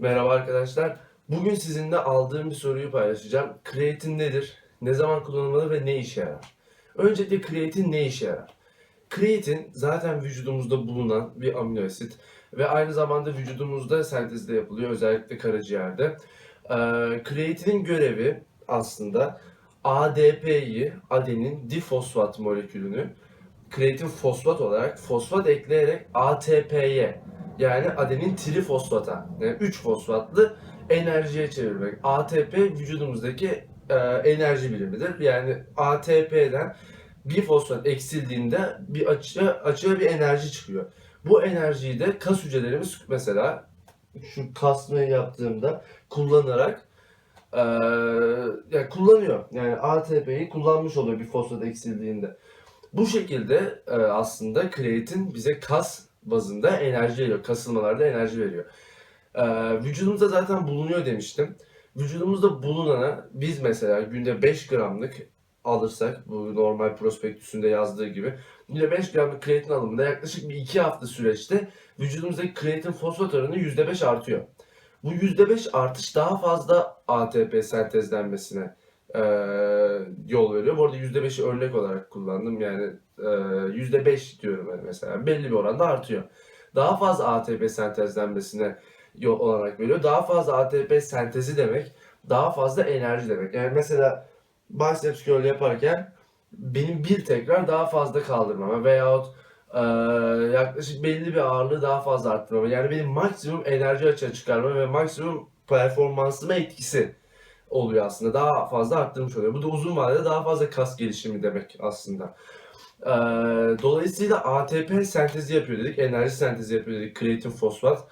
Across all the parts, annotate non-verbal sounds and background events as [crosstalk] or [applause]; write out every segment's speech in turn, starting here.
Merhaba arkadaşlar. Bugün sizinle aldığım bir soruyu paylaşacağım. Kreatin nedir? Ne zaman kullanılmalı ve ne işe yarar? Öncelikle kreatin ne işe yarar? Kreatin zaten vücudumuzda bulunan bir amino asit ve aynı zamanda vücudumuzda sentezde yapılıyor özellikle karaciğerde. Ee, kreatinin görevi aslında ADP'yi, adenin difosfat molekülünü kreatin fosfat olarak fosfat ekleyerek ATP'ye yani adenin trifosfata yani 3 fosfatlı enerjiye çevirmek. ATP vücudumuzdaki e, enerji birimidir. Yani ATP'den bir fosfat eksildiğinde bir açığa, açığa bir enerji çıkıyor. Bu enerjiyi de kas hücrelerimiz mesela şu kasmayı yaptığımda kullanarak e, yani kullanıyor. Yani ATP'yi kullanmış oluyor bir fosfat eksildiğinde. Bu şekilde e, aslında kreatin bize kas bazında enerji veriyor. Kasılmalarda enerji veriyor. E, vücudumuzda zaten bulunuyor demiştim. Vücudumuzda bulunana biz mesela günde 5 gramlık alırsak bu normal prospektüsünde yazdığı gibi günde 5 gramlık kreatin alımında yaklaşık bir 2 hafta süreçte vücudumuzdaki kreatin fosfat oranı %5 artıyor. Bu %5 artış daha fazla ATP sentezlenmesine e, yol veriyor. Bu arada %5'i örnek olarak kullandım. Yani e, %5 diyorum ben mesela. Belli bir oranda artıyor. Daha fazla ATP sentezlenmesine yol olarak veriyor. Daha fazla ATP sentezi demek daha fazla enerji demek. Yani mesela biceps curl yaparken benim bir tekrar daha fazla kaldırmama veyahut e, yaklaşık belli bir ağırlığı daha fazla arttırmama. Yani benim maksimum enerji açığa çıkarma ve maksimum performansıma etkisi oluyor aslında. Daha fazla arttırmış oluyor. Bu da uzun vadede daha fazla kas gelişimi demek aslında. Ee, dolayısıyla ATP sentezi yapıyor dedik. Enerji sentezi yapıyor dedik. Kreatin fosfat.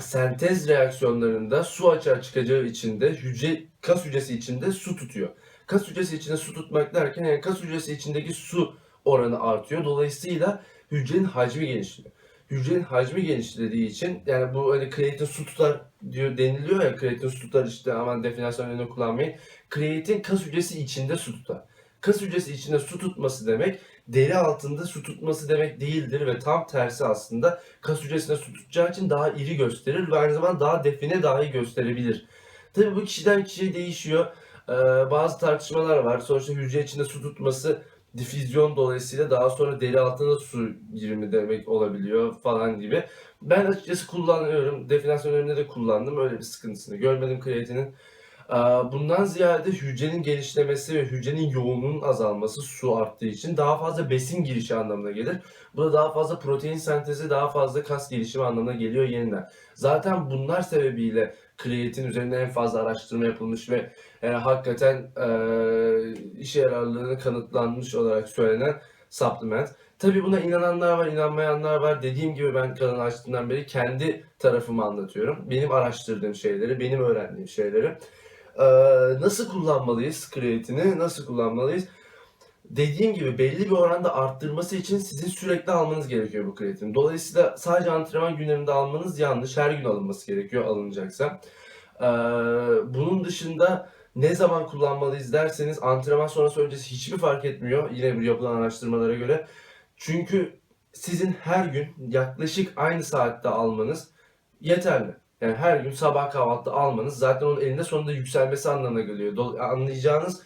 Sentez reaksiyonlarında su açığa çıkacağı için de hücre, kas hücresi içinde su tutuyor. Kas hücresi içinde su tutmak derken yani kas hücresi içindeki su oranı artıyor. Dolayısıyla hücrenin hacmi genişliyor. Hücrenin hacmi genişlediği için yani bu hani kreatin su tutar diyor deniliyor ya kreatin su tutar işte aman definasyon önüne kullanmayın. Kreatin kas hücresi içinde su tutar. Kas hücresi içinde su tutması demek deri altında su tutması demek değildir ve tam tersi aslında kas hücresinde su tutacağı için daha iri gösterir ve aynı zamanda daha define dahi gösterebilir. Tabi bu kişiden kişiye değişiyor. Ee, bazı tartışmalar var. Sonuçta hücre içinde su tutması difüzyon dolayısıyla daha sonra deri altına su girimi demek olabiliyor falan gibi. Ben açıkçası kullanıyorum. Definasyon önünde de kullandım. Öyle bir sıkıntısını görmedim kreatinin. Ee, Bundan ziyade hücrenin genişlemesi ve hücrenin yoğunluğunun azalması su arttığı için daha fazla besin girişi anlamına gelir. Bu da daha fazla protein sentezi, daha fazla kas gelişimi anlamına geliyor yeniden. Zaten bunlar sebebiyle kreatin üzerinde en fazla araştırma yapılmış ve e, hakikaten e, işe yararlılığını kanıtlanmış olarak söylenen supplement. Tabi buna inananlar var, inanmayanlar var. Dediğim gibi ben kanalı açtığımdan beri kendi tarafımı anlatıyorum. Benim araştırdığım şeyleri, benim öğrendiğim şeyleri. Ee, nasıl kullanmalıyız kreatini? Nasıl kullanmalıyız? Dediğim gibi belli bir oranda arttırması için sizin sürekli almanız gerekiyor bu kreatini. Dolayısıyla sadece antrenman günlerinde almanız yanlış. Her gün alınması gerekiyor alınacaksa. Ee, bunun dışında ne zaman kullanmalıyız derseniz antrenman sonrası öncesi hiçbir fark etmiyor. Yine bir yapılan araştırmalara göre. Çünkü sizin her gün yaklaşık aynı saatte almanız yeterli. Yani her gün sabah kahvaltıda almanız zaten onun elinde sonunda yükselmesi anlamına geliyor. Do- Anlayacağınız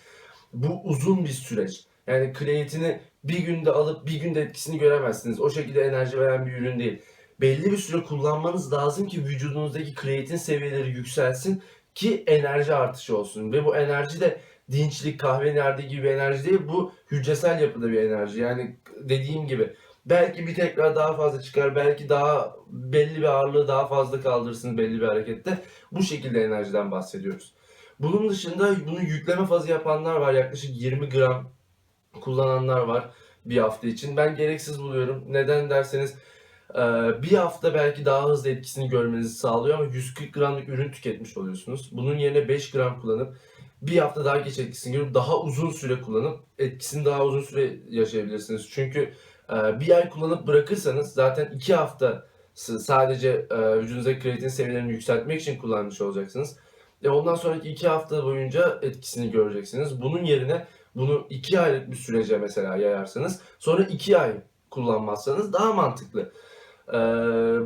bu uzun bir süreç. Yani kreatini bir günde alıp bir günde etkisini göremezsiniz. O şekilde enerji veren bir ürün değil. Belli bir süre kullanmanız lazım ki vücudunuzdaki kreatin seviyeleri yükselsin ki enerji artışı olsun. Ve bu enerji de dinçlik, kahve nerede gibi enerji değil. Bu hücresel yapıda bir enerji. Yani dediğim gibi belki bir tekrar daha fazla çıkar. Belki daha belli bir ağırlığı daha fazla kaldırırsınız belli bir harekette. Bu şekilde enerjiden bahsediyoruz. Bunun dışında bunu yükleme fazı yapanlar var. Yaklaşık 20 gram kullananlar var bir hafta için. Ben gereksiz buluyorum. Neden derseniz e, bir hafta belki daha hızlı etkisini görmenizi sağlıyor ama 140 gramlık ürün tüketmiş oluyorsunuz. Bunun yerine 5 gram kullanıp bir hafta daha geç etkisini görüp daha uzun süre kullanıp etkisini daha uzun süre yaşayabilirsiniz. Çünkü bir ay kullanıp bırakırsanız zaten 2 hafta sadece e, vücudunuzdaki kreatin seviyelerini yükseltmek için kullanmış olacaksınız. E ondan sonraki 2 hafta boyunca etkisini göreceksiniz. Bunun yerine bunu 2 aylık bir sürece mesela yayarsanız sonra 2 ay kullanmazsanız daha mantıklı. Ee,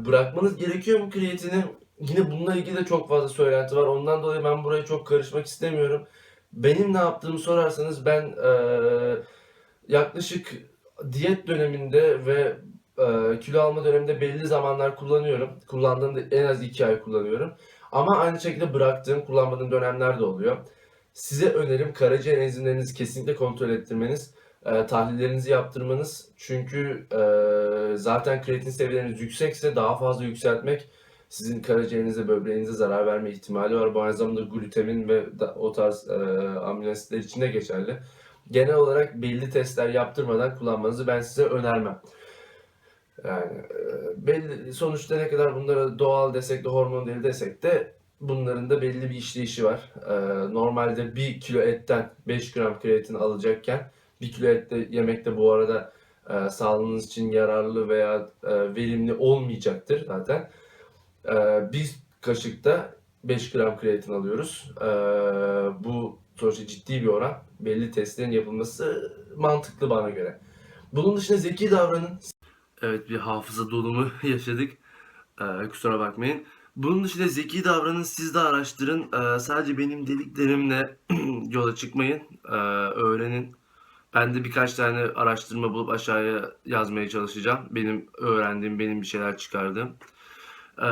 bırakmanız gerekiyor mu kreatini? yine bununla ilgili de çok fazla söylenti var. Ondan dolayı ben buraya çok karışmak istemiyorum. Benim ne yaptığımı sorarsanız ben eee, yaklaşık diyet döneminde ve eee, kilo alma döneminde belli zamanlar kullanıyorum. Kullandığımda en az 2 ay kullanıyorum. Ama aynı şekilde bıraktığım, kullanmadığım dönemler de oluyor. Size önerim karaciğer enzimlerinizi kesinlikle kontrol ettirmeniz, eee, tahlillerinizi yaptırmanız. Çünkü eee, zaten kreatin seviyeleriniz yüksekse daha fazla yükseltmek sizin karaciğerinize, böbreğinize zarar verme ihtimali var. Bu aynı zamanda glutemin ve o tarz eee amino asitler için de geçerli. Genel olarak belli testler yaptırmadan kullanmanızı ben size önermem. Yani e, belli sonuçta ne kadar bunlara doğal desek de hormon değil desek de bunların da belli bir işleyişi var. E, normalde 1 kilo etten 5 gram kreatin alacakken 1 kilo et de yemekte bu arada e, sağlığınız için yararlı veya verimli olmayacaktır zaten. Bir kaşıkta 5 gram kreatin alıyoruz. Bu sonuçta ciddi bir oran. Belli testlerin yapılması mantıklı bana göre. Bunun dışında zeki davranın. Evet bir hafıza dolumu [laughs] yaşadık. Ee, kusura bakmayın. Bunun dışında zeki davranın, siz de araştırın. Ee, sadece benim dediklerimle [clears throat] yola çıkmayın. Ee, öğrenin. Ben de birkaç tane araştırma bulup aşağıya yazmaya çalışacağım. Benim öğrendiğim, benim bir şeyler çıkardığım. Ee,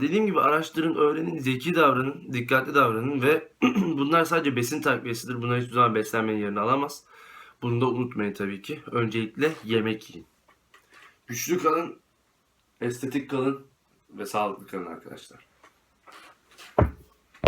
dediğim gibi araştırın, öğrenin, zeki davranın, dikkatli davranın ve [clears throat] bunlar sadece besin takviyesidir. Bunlar hiçbir zaman beslenmenin yerini alamaz. Bunu da unutmayın tabii ki. Öncelikle yemek yiyin. Güçlü kalın, estetik kalın ve sağlıklı kalın arkadaşlar.